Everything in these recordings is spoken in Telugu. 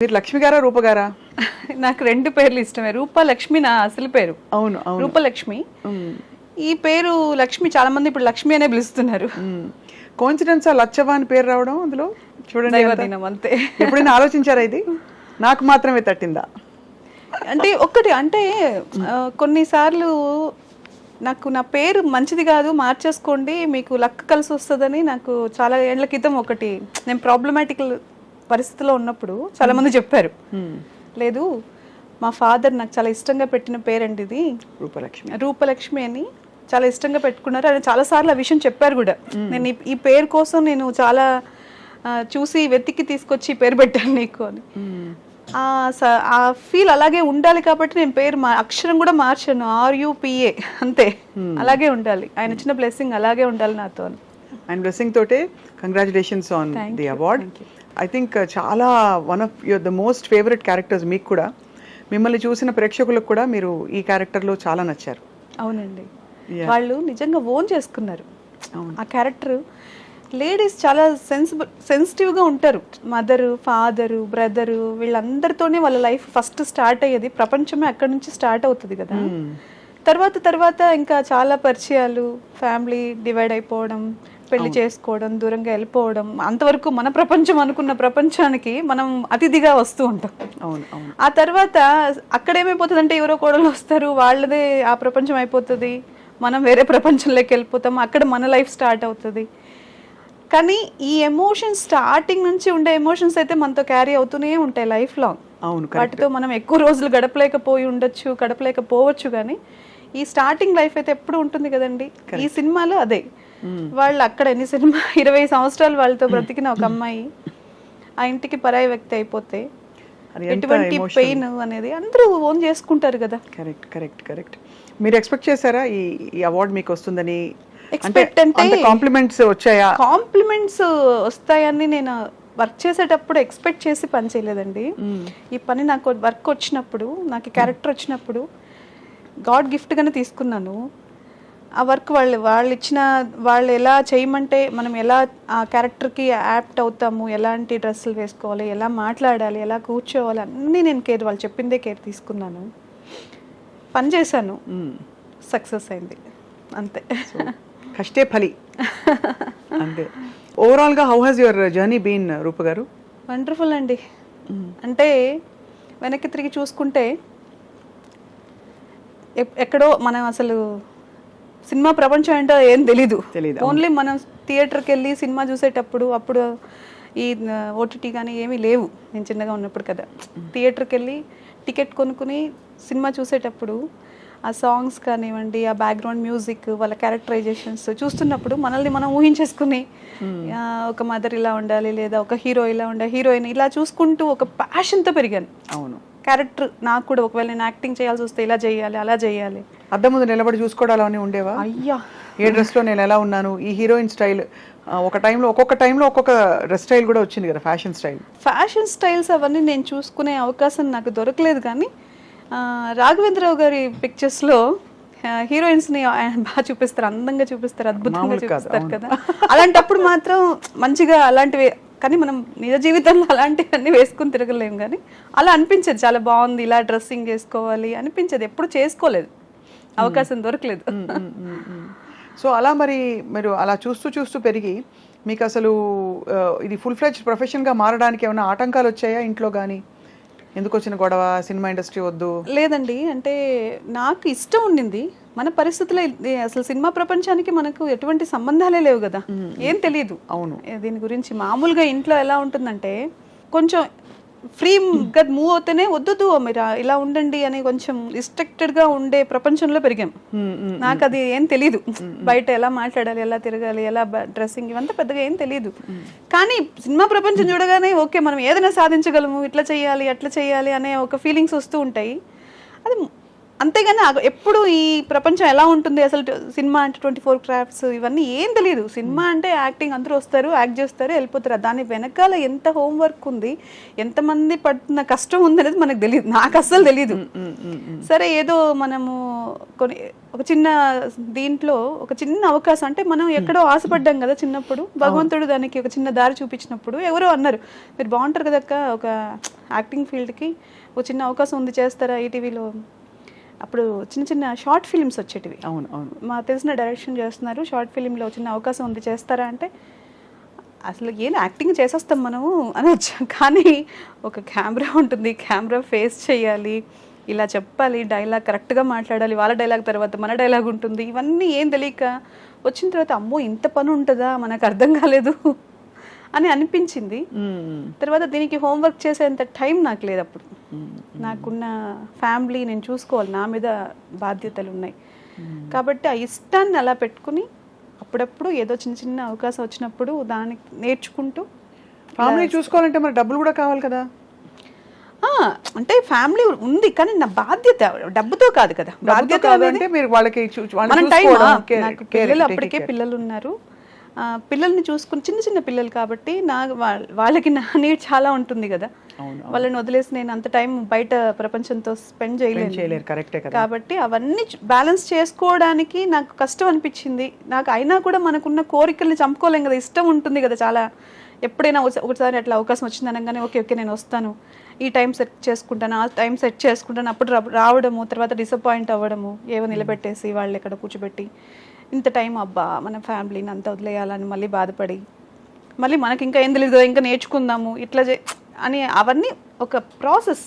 మీరు లక్ష్మి గారా రూప గారా? నాకు రెండు పేర్లు ఇష్టమే. రూప లక్ష్మి నా అసలు పేరు. అవును అవును. రూపలక్ష్మి. ఈ పేరు లక్ష్మి చాలా మంది ఇప్పుడు లక్ష్మి అనే పిలుస్తున్నారు. మ్మ్. కోఇన్సిడెన్స్ లచ్చవ్వ అని పేరు రావడం అందులో? చూడండి అంతే. ఎప్పుడైనా ఆలోచించారా ఇది? నాకు మాత్రమే తట్టిందా? అంటే ఒక్కటి అంటే కొన్నిసార్లు నాకు నా పేరు మంచిది కాదు మార్చేసుకోండి మీకు లక్ కలిసి వస్తుందని నాకు చాలా ఏళ్ళ క్రితం ఒకటి నేను ప్రాబ్లమాటిక్ పరిస్థితిలో ఉన్నప్పుడు చాలా మంది చెప్పారు. లేదు మా ఫాదర్ నాకు చాలా ఇష్టంగా పెట్టిన పేరండి ఇది రూపలక్ష్మి. రూపలక్ష్మి అని చాలా ఇష్టంగా పెట్టుకున్నారు ఆయన చాలాసార్లు ఆ విషయం చెప్పారు కూడా. నేను ఈ- పేరు కోసం నేను చాలా చూసి వెతికి తీసుకొచ్చి పేరు పెట్టాను నీకు అని. ఆ ఫీల్ అలాగే ఉండాలి కాబట్టి నేను పేరు మా అక్షరం కూడా మార్చాను. ఆర్యుపిఏ అంతే. అలాగే ఉండాలి. ఆయన ఇచ్చిన బ్లెస్సింగ్ అలాగే ఉండాలి నాతో అండ్ బ్లెస్సింగ్ తోటే congratulations on the award. I think చాలా one of your the most favourite characters మీకు కూడా మిమ్మల్ని చూసిన ప్రేక్షకులకు కూడా మీరు ఈ క్యారెక్టర్లో చాలా నచ్చారు. అవునండి. వాళ్ళు నిజంగా ఓన్ చేసుకున్నారు. అవును. ఆ క్యారెక్టర్ లేడీస్ చాలా సెన్సిబుల్ సెన్సిటివ్గా ఉంటారు. మదరు ఫాదరు బ్రదరు వీళ్ళందరితోనే వాళ్ళ లైఫ్ ఫస్ట్ స్టార్ట్ అయ్యేది. ప్రపంచమే అక్కడి నుంచి స్టార్ట్ అవుతుంది కదా. తర్వాత తర్వాత ఇంకా చాలా పరిచయాలు ఫ్యామిలీ డివైడ్ అయిపోవడం పెళ్ళి చేసుకోవడం దూరంగా వెళ్ళిపోవడం అంతవరకు మన ప్రపంచం అనుకున్న ప్రపంచానికి మనం అతిథిగా వస్తూ ఉంటాం. అవును ఆ తర్వాత అక్కడ ఏమైపోతుంది అంటే ఎవరో కోడలు వస్తారు వాళ్ళదే ఆ ప్రపంచం అయిపోతుంది మనం వేరే ప్రపంచంలోకి వెళ్ళిపోతాం అక్కడ మన లైఫ్ స్టార్ట్ అవుతుంది. కానీ ఈ ఎమోషన్స్ స్టార్టింగ్ నుంచి ఉండే ఎమోషన్స్ అయితే మనతో క్యారీ అవుతూనే ఉంటాయి లైఫ్ లాంగ్. అవును వాటితో మనం ఎక్కువ రోజులు గడపలేకపోయి ఉండొచ్చు గడపలేకపోవచ్చు కానీ ఈ స్టార్టింగ్ లైఫ్ అయితే ఎప్పుడు ఉంటుంది కదండి? ఈ సినిమాలో అదే. వాళ్ళు అక్కడ ఎన్ని సినిమా ఇరవై సంవత్సరాలు వాళ్ళతో బ్రతికిన ఒక అమ్మాయి ఆ ఇంటికి పరాయి వ్యక్తి అయిపోతే ఎటువంటి పెయిన్ అనేది అందరూ ఓన్ చేసుకుంటారు కదా. కరెక్ట్ కరెక్ట్ కరెక్ట్ మీరు ఎక్స్పెక్ట్ చేశారా ఈ అవార్డ్ మీకు వస్తుందని? Expect అంటే- కాంప్లిమెంట్స్ వచ్చాయా? కాంప్లిమెంట్స్ వస్తాయని నేను వర్క్ చేసేటప్పుడు ఎక్స్పెక్ట్ చేసి పని చేయలేదండి. ఈ పని నాకు వర్క్ వచ్చినప్పుడు నాకు క్యారెక్టర్ వచ్చినప్పుడు గాడ్ గిఫ్ట్గానే తీసుకున్నాను. ఆ వర్క్ వాళ్ళు వాళ్ళు ఇచ్చిన వాళ్ళు ఎలా చేయమంటే మనం ఎలా ఆ క్యారెక్టర్కి యాప్ట్ అవుతాము ఎలాంటి డ్రెస్సులు వేసుకోవాలి ఎలా మాట్లాడాలి ఎలా కూర్చోవాలి అన్నీ నేను కేర్ వాళ్ళు చెప్పిందే కేర్ తీసుకున్నాను. పని చేశాను. సక్సెస్ అయింది. అంతే. కష్టే ఫలి. అంతే. ఓవరాల్గా how has your journey been Roopa garu? Wonderful అండి. అంటే వెనక్కి తిరిగి చూసుకుంటే ఎక్కడో మనం అసలు సినిమా ప్రపంచం ఏంటో ఏం తెలీదు. తెలీదు, ఓన్లీ మనం థియేటర్కి వెళ్ళి సినిమా చూసేటప్పుడు అప్పుడు ఈ ఓటీటీ కానీ ఏమీ లేవు. నేను చిన్నగా ఉన్నప్పుడు కదా. థియేటర్కి వెళ్ళి టికెట్ కొనుక్కుని సినిమా చూసేటప్పుడు ఆ సాంగ్స్ కానివ్వండి ఆ బ్యాక్గ్రౌండ్ మ్యూజిక్ వాళ్ళ క్యారెక్టరైజేషన్స్ చూస్తున్నప్పుడు మనల్ని మనం ఊహించేసుకుని ఆ, ఒక మదర్ ఇలా ఉండాలి లేదా ఒక హీరో ఇలా ఉండాలి హీరోయిన్ ఇలా చూసుకుంటూ ఒక ప్యాషన్తో పెరిగాను. అవును. క్యారెక్టర్ నాకు కూడా ఒకవేళ నేను యాక్టింగ్ చేయాల్సి వస్తే ఇలా చేయాలి అలా చేయాలి. అద్దం ముందు నిలబడి చూసుకోవడాలు ఉండేవా? అయ్యా. ఏ డ్రెస్లో నేను ఎలా ఉన్నాను? ఈ హీరోయిన్ స్టైల్ ఒక టైంలో ఒక్కొక్క టైంలో ఒక్కొక్క డ్రెస్ స్టైల్ కూడా వచ్చింది కదా ఫ్యాషన్ స్టైల్. ఫ్యాషన్ స్టైల్స్ అవన్నీ నేను చూసుకునే అవకాశం నాకు దొరకలేదు కానీ రాఘవేంద్రరావు గారి పిక్చర్స్లో హీరోయిన్స్ని ఆయన బాగా చూపిస్తారు అందంగా చూపిస్తారు అద్భుతంగా చూపిస్తారు కదా. అలాంటప్పుడు మాత్రం మంచిగా అలాంటివి కానీ మనం నిజ జీవితంలో అలాంటివన్నీ వేసుకుని తిరగలేము కానీ అలా అనిపించేది చాలా బాగుంది ఇలా డ్రెస్సింగ్ చేసుకోవాలి అనిపించేది ఎప్పుడు చేసుకోలేదు. అవకాశం దొరకలేదు. సో అలా మరి మీరు అలా చూస్తూ చూస్తూ పెరిగి మీకు అసలు ఇది ఫుల్ ఫ్లెజ్ ప్రొఫెషన్గా మారడానికి ఏమైనా ఆటంకాలు వచ్చాయా ఇంట్లో కానీ ఎందుకు వచ్చిన గొడవ? సినిమా ఇండస్ట్రీ వద్దు? లేదండి అంటే నాకు ఇష్టం ఉండింది. మన పరిస్థితుల్లో ఇది అసలు సినిమా ప్రపంచానికి మనకు ఎటువంటి సంబంధాలే లేవు కదా. ఏం తెలియదు అవును. దీని గురించి మామూలుగా ఇంట్లో ఎలా ఉంటుందంటే కొంచెం ఫ్రీగా మూవ్ అవుతేనే వద్దు మీరు ఇలా ఉండండి అని కొంచెం restricted గా ఉండే ప్రపంచంలో పెరిగాం. నాకు అది ఏం తెలియదు బయట ఎలా మాట్లాడాలి ఎలా తిరగాలి ఎలా డ్రెస్సింగ్ ఇవంతా పెద్దగా ఏం తెలియదు కానీ సినిమా ప్రపంచం చూడగానే ఓకే మనం ఏదైనా సాధించగలము ఇట్లా చేయాలి అట్లా చేయాలి అనే ఒక ఫీలింగ్స్ వస్తూ ఉంటాయి. అది అంతేగాని ఎప్పుడు ఈ ప్రపంచం ఎలా ఉంటుంది అసలు సినిమా అంటే ట్వంటీ ఫోర్ క్రాఫ్ట్స్ ఇవన్నీ ఏం తెలియదు. సినిమా అంటే యాక్టింగ్ అందరూ వస్తారు యాక్ట్ చేస్తారు వెళ్ళిపోతారు. దాని వెనకాల ఎంత హోంవర్క్ ఉంది ఎంతమంది పడుతున్న కష్టం ఉంది అనేది మనకు తెలియదు. నాకు అస్సలు తెలియదు సరే ఏదో మనము కొన్ని ఒక చిన్న దీంట్లో ఒక చిన్న అవకాశం అంటే మనం ఎక్కడో ఆశపడ్డాం కదా చిన్నప్పుడు. భగవంతుడు దానికి ఒక చిన్న దారి చూపించినప్పుడు ఎవరో అన్నారు మీరు బాగుంటారు కదక్క ఒక యాక్టింగ్ ఫీల్డ్కి ఒక చిన్న అవకాశం ఉంది చేస్తారా? ఈటీవీలో అప్పుడు చిన్న చిన్న షార్ట్ ఫిల్మ్స్ వచ్చేటివి. అవును అవును. మా తెలిసిన డైరెక్షన్ చేస్తున్నారు షార్ట్ ఫిలింలో చిన్న అవకాశం ఉంది చేస్తారా అంటే అసలు ఏం యాక్టింగ్ చేసేస్తాం మనము అని వచ్చాం. కానీ ఒక కెమెరా ఉంటుంది కెమెరా ఫేస్ చేయాలి ఇలా చెప్పాలి డైలాగ్ కరెక్ట్గా మాట్లాడాలి వాళ్ళ డైలాగ్ తర్వాత మన డైలాగ్ ఉంటుంది ఇవన్నీ ఏం తెలియక వచ్చిన తర్వాత అమ్మో ఇంత పని ఉంటుందా? మనకు అర్థం కాలేదు. అని అనిపించింది. తర్వాత దీనికి హోంవర్క్ చేసేంత టైం నాకు లేదు అప్పుడు. నాకున్న ఫ్యామిలీ నేను చూసుకోవాలి. నా మీద బాధ్యతలు ఉన్నాయి. కాబట్టి ఆ ఇష్టాన్ని అలా పెట్టుకుని అప్పుడప్పుడు ఏదో చిన్న చిన్న అవకాశం వచ్చినప్పుడు దానికి నేర్చుకుంటూ ఫ్యామిలీ చూసుకోవాలంటే మరి డబ్బులు కూడా కావాలి కదా? ఆ, అంటే ఫ్యామిలీ ఉంది కానీ నా బాధ్యత డబ్బుతో కాదు కదా. బాధ్యత అంటే మీరు వాళ్ళకి పిల్లలు అప్పటికే. పిల్లలు ఉన్నారు. పిల్లల్ని చూసుకుని చిన్న చిన్న పిల్లలు కాబట్టి నా వాళ్ళ- వాళ్ళకి నా నీడ్ చాలా ఉంటుంది కదా. వాళ్ళని వదిలేసి నేను అంత టైం బయట ప్రపంచంతో స్పెండ్ చేయలేను. చేయలేరు కరెక్టే కదా. కాబట్టి అవన్నీ బ్యాలెన్స్ చేసుకోవడానికి నాకు కష్టం అనిపించింది. నాకు అయినా కూడా మనకున్న కోరికల్ని చంపుకోలేం కదా. ఇష్టం ఉంటుంది కదా చాలా. ఎప్పుడైనా ఒకసా- ఒకసారి అట్లా అవకాశం వచ్చింది అనగానే ఓకే ఓకే నేను వస్తాను. ఈ టైం సెట్ చేసుకుంటాను ఆ టైం సెట్ చేసుకుంటాను. అప్పుడు రావడము తర్వాత డిసప్పాయింట్ అవ్వడము ఏవో నిలబెట్టేసి వాళ్ళు ఇక్కడ కూర్చోబెట్టి ఇంత టైం అబ్బా మన ఫ్యామిలీని అంతా వదిలేయాలని మళ్ళీ బాధపడి మళ్ళీ మనకి ఇంకా ఏం తెలియదు కదా ఇంకా నేర్చుకుందాము ఇట్లా చే అని అవన్నీ ఒక ప్రాసెస్.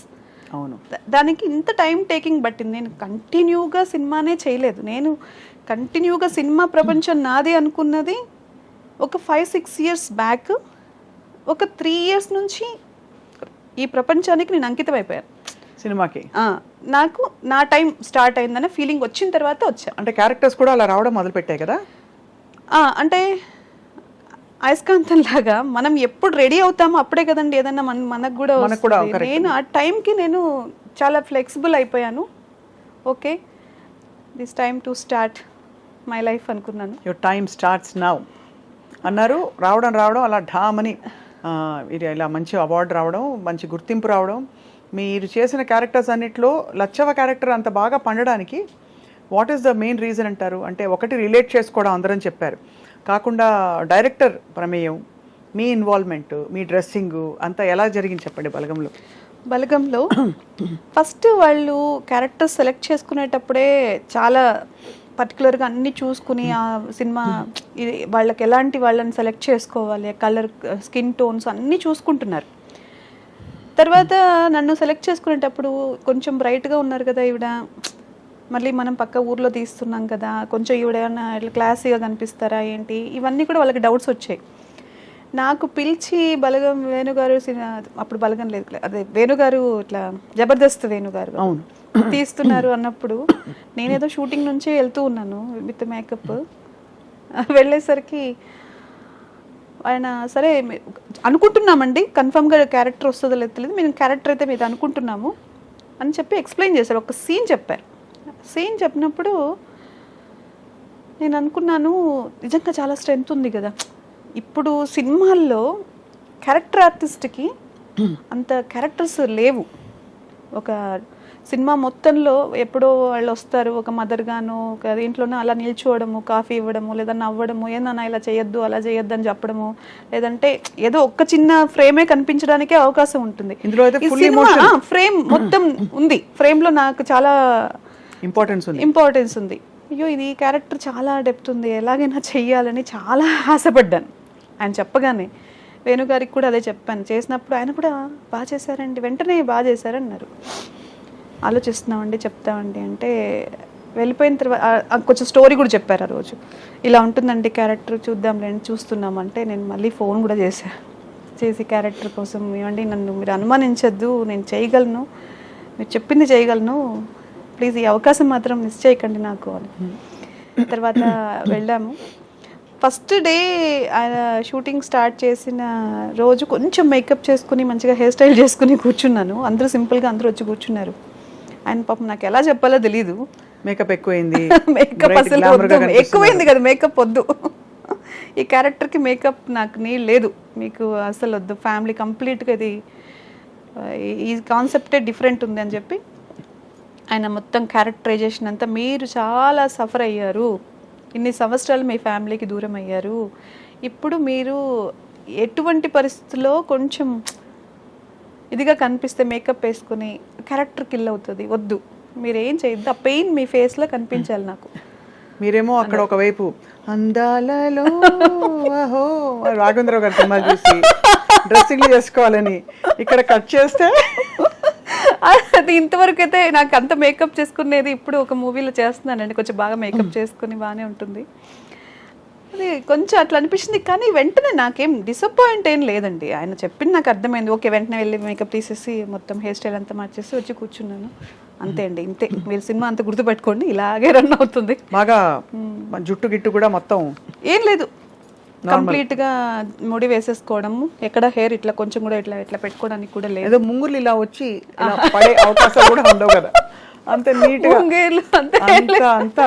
అవును. దానికి ఇంత టైం టేకింగ్ పట్టింది. నేను కంటిన్యూగా సినిమానే చేయలేదు. నేను కంటిన్యూగా సినిమా ప్రపంచం నాది అనుకున్నది ఒక ఫైవ్ సిక్స్ ఇయర్స్ బ్యాక్. ఒక త్రీ ఇయర్స్ నుంచి ఈ ప్రపంచానికి నేను అంకితం అయిపోయాను సినిమాకి? నాకు నా టైం స్టార్ట్ అయిందనే ఫీలింగ్ వచ్చిన తర్వాత వచ్చా. అంటే క్యారెక్టర్స్ కూడా అలా రావడం మొదలు పెట్టాయి కదా అంటే అయస్కాంతం లాగా మనం ఎప్పుడు రెడీ అవుతామో అప్పుడే కదండి ఏదన్నా మన మనకు కూడా. నేను ఆ టైంకి నేను చాలా ఫ్లెక్సిబుల్ అయిపోయాను. Okay this time to start my life అనుకున్నాను. యువర్ టైమ్ స్టార్ట్స్ నౌ అన్నారు రావడం రావడం అలా ఢామని ఇది ఇలా మంచి అవార్డు రావడం మంచి గుర్తింపు రావడం మీరు చేసిన క్యారెక్టర్స్ అన్నిట్లో లచ్చవ క్యారెక్టర్ అంత బాగా పండడానికి what is the main reason అంటారు? అంటే ఒకటి రిలేట్ చేసుకోవడం అందరం చెప్పారు. కాకుండా డైరెక్టర్ ప్రమేయం మీ ఇన్వాల్వ్మెంట్ మీ డ్రెస్సింగ్ అంతా ఎలా జరిగింది చెప్పండి బలగంలో? బలగంలో ఫస్ట్ వాళ్ళు క్యారెక్టర్ సెలెక్ట్ చేసుకునేటప్పుడే చాలా పర్టికులర్గా అన్నీ చూసుకుని ఆ సినిమా ఇది వాళ్ళకి ఎలాంటి వాళ్ళని సెలెక్ట్ చేసుకోవాలి కలర్ స్కిన్ టోన్స్ అన్నీ చూసుకుంటున్నారు. తర్వాత నన్ను సెలెక్ట్ చేసుకునేటప్పుడు కొంచెం బ్రైట్గా ఉన్నారు కదా ఈవిడ. మళ్ళీ మనం పక్క ఊర్లో తీస్తున్నాం కదా కొంచెం ఈవిడ ఏమన్నా ఇట్లా క్లాసీగా కనిపిస్తారా ఏంటి? ఇవన్నీ కూడా వాళ్ళకి డౌట్స్ వచ్చాయి. నాకు పిలిచి బలగం వేణుగారు సినిమా అప్పుడు బలగం లేదు అదే వేణుగారు ఇట్లా జబర్దస్త్ వేణుగారు అవును. తీస్తున్నారు అన్నప్పుడు నేనేదో షూటింగ్ నుంచే వెళ్తూ ఉన్నాను విత్ మేకప్ వెళ్ళేసరికి ఆయన సరే అనుకుంటున్నామండి. కన్ఫర్మ్గా క్యారెక్టర్ వస్తుందో లేదో తెలియదు. మేము క్యారెక్టర్ అయితే మీద అనుకుంటున్నాము. అని చెప్పి ఎక్స్ప్లెయిన్ చేశారు. ఒక సీన్ చెప్పారు. సీన్ చెప్పినప్పుడు నేను అనుకున్నాను నిజంగా చాలా స్ట్రెంగ్త్ ఉంది కదా. ఇప్పుడు సినిమాల్లో క్యారెక్టర్ ఆర్టిస్ట్కి అంత క్యారెక్టర్స్ లేవు. ఒక సినిమా మొత్తంలో ఎప్పుడో వాళ్ళు వస్తారు ఒక మదర్ గాను ఒక దీంట్లోనే అలా నిల్చోవడము కాఫీ ఇవ్వడము లేదా నవ్వడము ఏందన్నా ఇలా చేయొద్దు అలా చేయొద్దు అని చెప్పడము లేదంటే ఏదో ఒక్క చిన్న ఫ్రేమే కనిపించడానికే అవకాశం ఉంటుంది. ఇందులో. ఫ్రేమ్ మొత్తం ఉంది. ఫ్రేమ్లో నాకు చాలా ఇంపార్టెన్స్ ఉంది. ఇంపార్టెన్స్ ఉంది. అయ్యో ఇది క్యారెక్టర్ చాలా డెప్త్ ఉంది ఎలాగైనా చెయ్యాలని చాలా ఆశపడ్డాను. ఆయన చెప్పగానే వేణుగారికి కూడా అదే చెప్పాను. చేసినప్పుడు ఆయన కూడా బాగా చేశారండి వెంటనే బాగా చేశారన్నారు. ఆలోచిస్తున్నామండి చెప్తామండి అంటే వెళ్ళిపోయిన తర్వాత కొంచెం స్టోరీ కూడా చెప్పారు ఆ రోజు. ఇలా ఉంటుందండి క్యారెక్టర్ చూద్దాంలేండి చూస్తున్నాం అంటే నేను మళ్ళీ ఫోన్ కూడా చేశాను చేసి క్యారెక్టర్ కోసం ఏమండి నన్ను మీరు అనుమానించద్దు నేను చేయగలను మీరు చెప్పింది చేయగలను ప్లీజ్ ఈ అవకాశం మాత్రం మిస్ చేయకండి నాకు అని. తర్వాత వెళ్ళాము. ఫస్ట్ డే ఆయన షూటింగ్ స్టార్ట్ చేసిన రోజు కొంచెం మేకప్ చేసుకుని మంచిగా హెయిర్ స్టైల్ చేసుకుని కూర్చున్నాను. అందరూ సింపుల్గా అందరూ వచ్చి కూర్చున్నారు. ఆయన పాపం నాకు ఎలా చెప్పాలో తెలీదు. మేకప్ ఎక్కువైంది. మేకప్ అసలు. ఎక్కువైంది కదా మేకప్ వద్దు. ఈ క్యారెక్టర్కి మేకప్ నాకు నీ లేదు. మీకు అసలు వద్దు. ఫ్యామిలీ కంప్లీట్గా ఇది ఈ కాన్సెప్టే డిఫరెంట్ ఉంది అని చెప్పి ఆయన మొత్తం క్యారెక్టరైజేషన్ అంతా మీరు చాలా సఫర్ అయ్యారు. ఇన్ని సంవత్సరాలు మీ ఫ్యామిలీకి దూరం అయ్యారు. ఇప్పుడు మీరు ఎటువంటి పరిస్థితుల్లో కొంచెం ఇదిగా కనిపిస్తే మేకప్ వేసుకుని క్యారెక్టర్ కిల్ అవుతుంది. వద్దు. మీరు ఏం చేయొద్దు. ఆ పెయిన్ మీ ఫేస్లో కనిపించాలి నాకు. మీరేమో అక్కడ ఒకవైపు అందాలలో అహో రాఘవేంద్రరావు గారి సినిమాలు చూసి డ్రెస్సింగ్ చేసుకోవాలని ఇక్కడ కట్ చేస్తే? అది ఇంతవరకు అయితే నాకు అంత మేకప్ చేసుకునేది ఇప్పుడు ఒక మూవీలో చేస్తున్నానండి. కొంచెం బాగా మేకప్ చేసుకుని బాగానే ఉంటుంది. అది కొంచెం అట్లా అనిపించింది కానీ వెంటనే నాకేం డిసప్పాయింట్ ఏం లేదండి. ఆయన చెప్పింది నాకు అర్థమైంది. ఓకే వెంటనే వెళ్ళి మేకప్ తీసేసి మొత్తం హెయిర్ స్టైల్ అంతా మార్చేసి వచ్చి కూర్చున్నాను. అంతే అండి. ఇంతే. మీరు సినిమా అంతా గుర్తుపెట్టుకోండి. ఇలాగే రన్ అవుతుంది. బాగా జుట్టు గిట్టు కూడా మొత్తం ఏం లేదు. కంప్లీట్గా ముడి వేసేసుకోవడము. ఎక్కడ హెయిర్ ఇట్లా కొంచెం కూడా ఇట్లా ఇట్లా పెట్టుకోవడానికి కూడా లేదు. ఏదో ముంగులు ఇలా వచ్చి పడే అవకాశాలు కూడా ఉండవు కదా. అంత నీట్ అంత అంత